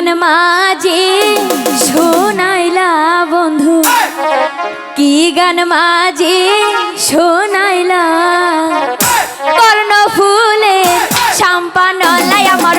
গান মাঝে শোনাইলা বন্ধু। কি গান মাঝে শোনাইলা? কর্ণ ফুলে সম্পানলায় আমার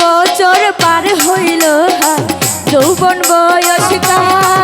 বছর পার হইল যৌবন বয়সকাল